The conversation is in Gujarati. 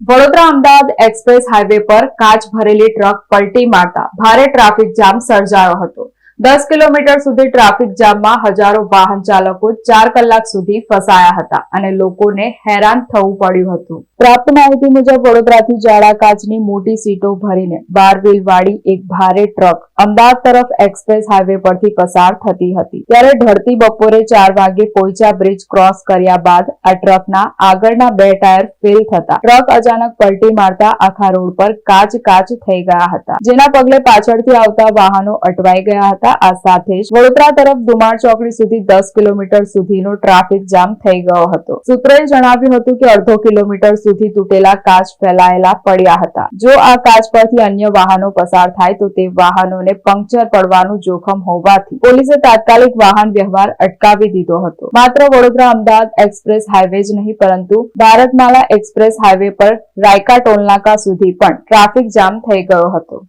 વડોદરા અમદાવાદ એક્સપ્રેસ હાઈવે પર કાચ ભરેલી ટ્રક પલટી મારતા ભારે ટ્રાફિક જામ સર્જાયો હતો. દસ કિલોમીટર સુધી ટ્રાફિક જામમાં હજારો વાહન ચાલકો ચાર કલાક સુધી ફસાયા હતા અને લોકોને હેરાન થવું પડ્યું હતું. પ્રાપ્ત માહિતી મુજબ, વડોદરાથી જાડા કાચની મોટી સીટો ભરીને બાર વ્હીલ વાળી એક ભારે ટ્રક અમદાવાદ તરફ એક્સપ્રેસ હાઈવે પરથી પસાર થતી હતી. ત્યારે ઢળતી બપોરે ચાર વાગે પોઈચા બ્રિજ ક્રોસ કર્યા બાદ આ ટ્રકના આગળના બે ટાયર ફેલ થતા. ટ્રક અચાનક પલટી મારતા આખા રોડ પર કાચ કાચ થઈ ગયા હતા, જેના પગલે પાછળથી આવતા વાહનો અટવાઈ ગયા હતા આ સાથે જ વડોદરા તરફ દુમાર ચોકડી સુધી દસ કિલોમીટર સુધીનો ટ્રાફિક જામ થઈ ગયો હતો. સૂત્રોએ જણાવ્યું હતું કે અડધો કિલોમીટર સુધી તૂટેલા કાચ ફેલાયેલા પડ્યા હતા. જો આ કાચ પરથી અન્ય વાહનો પસાર થાય તો તે વાહનોને પંક્ચર પડવાનું જોખમ હોવાથી પોલીસે તાત્કાલિક વાહન વ્યવહાર અટકાવી દીધો હતો. માત્ર વડોદરા અમદાવાદ એક્સપ્રેસ હાઈવે જ નહીં, પરંતુ ભારતમાલા એક્સપ્રેસ હાઈવે પર રાયકા ટોલનાકા સુધી પણ ટ્રાફિક જામ થઈ ગયો હતો.